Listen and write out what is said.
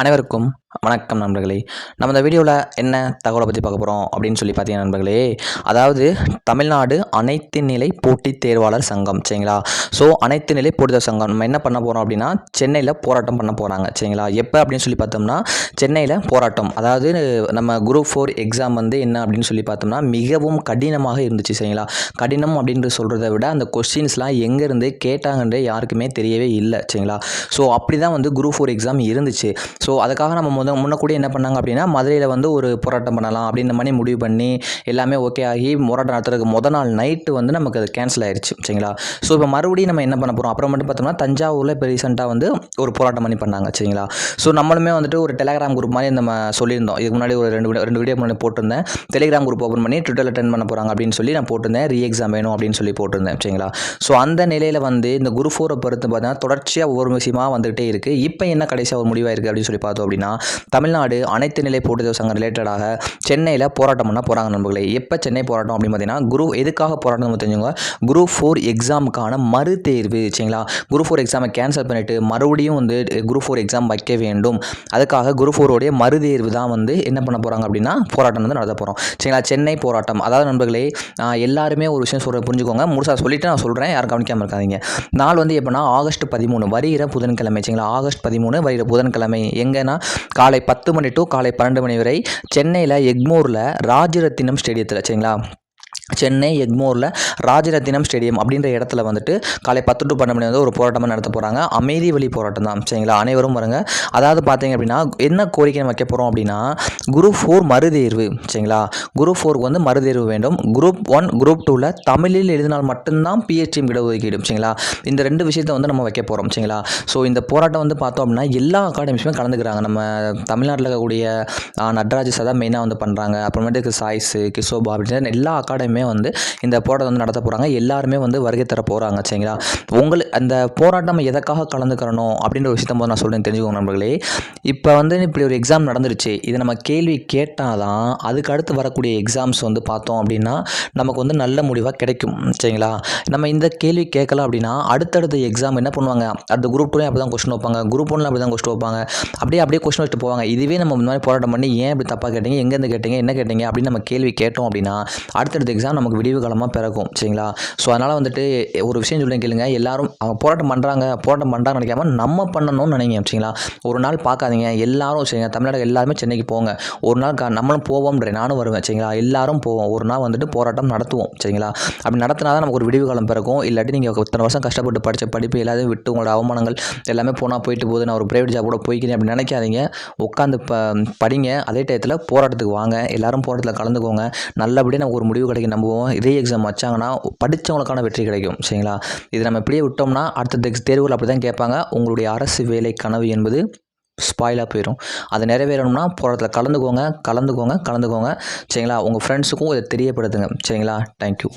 அனைவருக்கும் வணக்கம் நண்பர்களே. நம்ம இந்த வீடியோவில் என்ன தகவலை பற்றி பார்க்க போகிறோம் அப்படின்னு சொல்லி பார்த்தீங்கன்னா நண்பர்களே அதாவது தமிழ்நாடு அனைத்து நிலை போட்டித் தேர்வாளர் சங்கம் சரிங்களா? ஸோ அனைத்து நிலை போட்டித் சங்கம் நம்ம என்ன பண்ண போகிறோம் அப்படின்னா சென்னையில் போராட்டம் பண்ண போகிறாங்க சரிங்களா? எப்போ அப்படின்னு சொல்லி பார்த்தோம்னா சென்னையில் போராட்டம் அதாவது நம்ம குரூப் ஃபோர் எக்ஸாம் வந்து என்ன அப்படின்னு சொல்லி பார்த்தோம்னா மிகவும் கடினமாக இருந்துச்சு சரிங்களா? கடினம் அப்படின்ற சொல்கிறத விட அந்த கொஸ்டின்ஸ்லாம் எங்கேருந்து கேட்டாங்கன்றே யாருக்குமே தெரியவே இல்லை சரிங்களா? ஸோ அப்படி தான் வந்து குரூப் ஃபோர் எக்ஸாம் இருந்துச்சு. ஸோ அதுக்காக நம்ம முத முன்னக்கூடி என்ன பண்ணாங்க அப்படின்னா மதுரையில் வந்து ஒரு போராட்டம் பண்ணலாம் அப்படின்ற மாதிரி முடிவு பண்ணி எல்லாமே ஓகே ஆகி போராட்டம் நடத்துறதுக்கு முத நாள் நைட்டு வந்து நமக்கு அது கேன்சல் ஆயிடுச்சு சரிங்களா? ஸோ இப்போ மறுபடியும் நம்ம என்ன பண்ண போகிறோம் அப்புறம் மட்டும் பார்த்தோம்னா தஞ்சாவூரில் இப்போ ரீசெண்டாக வந்து ஒரு போராட்டம் பண்ணி பண்ணாங்க சரிங்களா? ஸோ நம்மளுமே வந்துட்டு ஒரு டெலகிராம் குரூப் மாதிரி நம்ம சொல்லியிருந்தோம். இதுக்கு முன்னாடி ஒரு ரெண்டு ரெண்டு வீடியோ முன்னாடி போட்டிருந்தேன். டெலிகிராம் குரூப் ஓப்பன் பண்ணி ட்விட்டரில் அட்டன் பண்ண போகிறாங்க அப்படின்னு சொல்லி நான் போட்டிருந்தேன். ரீ எக்ஸாம் வேணும் அப்படின்னு சொல்லி போட்டிருந்தேன் சரிங்களா? ஸோ அந்த நிலையில் வந்து இந்த குரூப் ஃபோரை பொறுத்து பார்த்தீங்கன்னா தொடர்ச்சியாக ஒவ்வொரு விஷயமாக வந்துகிட்டே இருக்குது இப்போ என்ன கடைசியாக ஒரு முடிவாக இருக்குது அப்படின்னு சொல்லி பார்த்தோம் அப்படின்னா தமிழ்நாடு அனைத்து நிலை போட்டுதல் சங்கம் ரிலேட்டடாக சென்னையில் போராட்டம் பண்ண போகிறாங்க நண்பர்களே. எப்போ சென்னை போராட்டம் அப்படின்னு பார்த்தீங்கன்னா குரு எதுக்காக போராட்டம் நம்ம தெரிஞ்சுங்க குரூப் ஃபோர் எக்ஸாமுக்கான மறு தேர்வு சரிங்களா? குரூப் ஃபோர் எக்ஸாமை கேன்சல் பண்ணிவிட்டு மறுபடியும் வந்து குரூப் ஃபோர் எக்ஸாம் வைக்க வேண்டும். அதுக்காக குரூப் ஃபோருடைய மறுதேர்வு தான் வந்து என்ன பண்ண போகிறாங்க அப்படின்னா போராட்டம் வந்து நடத்த போகிறோம் சரிங்களா? சென்னை போராட்டம். அதாவது நண்பர்களே எல்லாருமே ஒரு விஷயம் சொல்கிற புரிஞ்சுக்கோங்க. முழுசாக சொல்லிட்டு நான் சொல்கிறேன் யாரும் கவனிக்காமல் இருக்காதீங்க. நாள் வந்து எப்படின்னா ஆகஸ்ட் பதிமூணு வருகிற புதன்கிழமை சரிங்களா? ஆகஸ்ட் பதிமூணு வருகிற புதன்கிழமை எங்கன்னா காலை பத்து மணி டு காலை பன்னெண்டு மணி வரை சென்னையில் எக்மோரில் ராஜரத்தினம் ஸ்டேடியத்தில் சரிங்களா? சென்னை எக்மோரில் ராஜரத்தினம் ஸ்டேடியம் அப்படின்ற இடத்துல வந்துட்டு காலை பத்து டு பன்னெண்டு மணி வந்து ஒரு போராட்டமாக நடத்த போகிறாங்க அமைதி வழி போராட்டம் தான் சரிங்களா? அனைவரும் வருங்க அதாவது பார்த்தீங்க அப்படின்னா என்ன கோரிக்கை நம்ம வைக்க போகிறோம் அப்படின்னா குரூப் ஃபோர் மறுதேர்வு சரிங்களா? குரூப் ஃபோருக்கு வந்து மறுதேர்வு வேண்டும். குரூப் ஒன் குரூப் டூவில் தமிழில் எழுதினால் மட்டும்தான் பிஹெச்டி இடஒதுக்கீடு சரிங்களா? இந்த ரெண்டு விஷயத்தை வந்து நம்ம வைக்க போகிறோம் சரிங்களா? ஸோ இந்த போராட்டம் வந்து பார்த்தோம் அப்படின்னா எல்லா அகாடமிஸுமே கலந்துக்கிறாங்க. நம்ம தமிழ்நாட்டில் இருக்கக்கூடிய ஆ, நடராஜ் தான் மெயினாக வந்து பண்ணுறாங்க அப்புறமேட்டுக்கு சாய்ஸு கிஷோபா அப்படின்னு எல்லா அகாடமி எல்லாருமே வந்து இந்த போராட்டம் வந்து நடத்த போகிறாங்க எல்லாருமே வந்து வருகை தர போகிறாங்க சரிங்களா? உங்களுக்கு அந்த போராட்டம் எதற்காக கலந்துக்கிறணும் அப்படின்ற ஒரு விஷயத்த போது நான் சொல்கிறேன் தெரிஞ்சுக்கோங்க நண்பர்களே. இப்போ வந்து இப்படி ஒரு எக்ஸாம் நடந்துருச்சு. இதை நம்ம கேள்வி கேட்டால் தான் அதுக்கு அடுத்து வரக்கூடிய எக்ஸாம்ஸ் வந்து பார்த்தோம் அப்படின்னா நமக்கு வந்து நல்ல முடிவாக கிடைக்கும். சரிங்களா? நம்ம இந்த கேள்வி கேட்கல அப்படின்னா அடுத்தடுத்த எக்ஸாம் என்ன பண்ணுவாங்க? அடுத்த குரூப் டூலையும் அப்படி தான் கொஸ்டின் வைப்பாங்க. குரூப் ஒன்றில் அப்படி தான் கொஸ்டின் வைப்பாங்க. அப்படியே அப்படியே கொஸ்டின் வச்சுட்டு போவாங்க. இதுவே நம்ம இந்த மாதிரி போராட்டம் பண்ணி ஏன் இப்படி தப்பாக கேட்டீங்க? எங்கேருந்து கேட்டீங்க? என்ன கேட்டீங்க? அப்படின்னு நம்ம கேள்வி கேட்டோம் அப்படின்னா அடுத்தடுத்த எக்ஸாம் நமக்கு விடிவு காலமாக பிறக்கும் சரிங்களா? ஸோ அதனால் வந்துட்டு ஒரு விஷயம் சொல்லுங்க கேளுங்க. எல்லாரும் அவங்க போராட்டம் பண்ணுறாங்க போராட்டம் பண்ணுறாங்க நினைக்காம நம்ம பண்ணணும்னு நினைங்க சரிங்களா? ஒரு நாள் பார்க்காதீங்க. எல்லாரும் சரிங்க தமிழ்நாடு எல்லாருமே சென்னைக்கு போங்க. ஒரு நாள் கா- நம்மளும் போவோம்ன்றேன் நானும் வருவேன் சரிங்களா? எல்லாரும் போவோம். ஒரு நாள் வந்துட்டு போராட்டம் நடத்துவோம் சரிங்களா? அப்படி நடத்தினா தான் நமக்கு ஒரு விடிவு காலம் பிறக்கும். இல்லாட்டி நீங்கள் இத்தனை வருஷம் கஷ்டப்பட்டு படித்த படிப்பு எல்லாத்தையும் விட்டு உங்களோட அவமானங்கள் எல்லாமே போனால் போயிட்டு போகுது. நான் ஒரு ப்ரைவேட் ஜாப் கூட போய்க்கிறேன் அப்படி நினைக்காதீங்க. உட்காந்து ப படிங்க. அதே டயத்தில் போராட்டத்துக்கு வாங்க. எல்லாரும் போராட்டத்தில் கலந்துக்கோங்க. நல்லபடியாக நமக்கு ஒரு முடிவு கிடைக்கும். நம்புவோம். இதே எக்ஸாம் வச்சாங்கன்னா படித்தவங்களுக்கான வெற்றி கிடைக்கும். சரிங்களா? இது நம்ம இப்படியே விட்டோம்னா அடுத்த தேர்வுகள் அப்படி தான் கேட்பாங்க. உங்களுடைய அரசு வேலை கனவு என்பது ஸ்பாயிலாக போயிடும் அது நிறைவேறணும்னா போராட்டத்தில் கலந்துக்கோங்க கலந்துக்கோங்க கலந்துக்கோங்க. சரிங்களா? உங்கள் ஃப்ரெண்ட்ஸுக்கும் இதை தெரியப்படுத்துங்க. சரிங்களா? தேங்க்யூ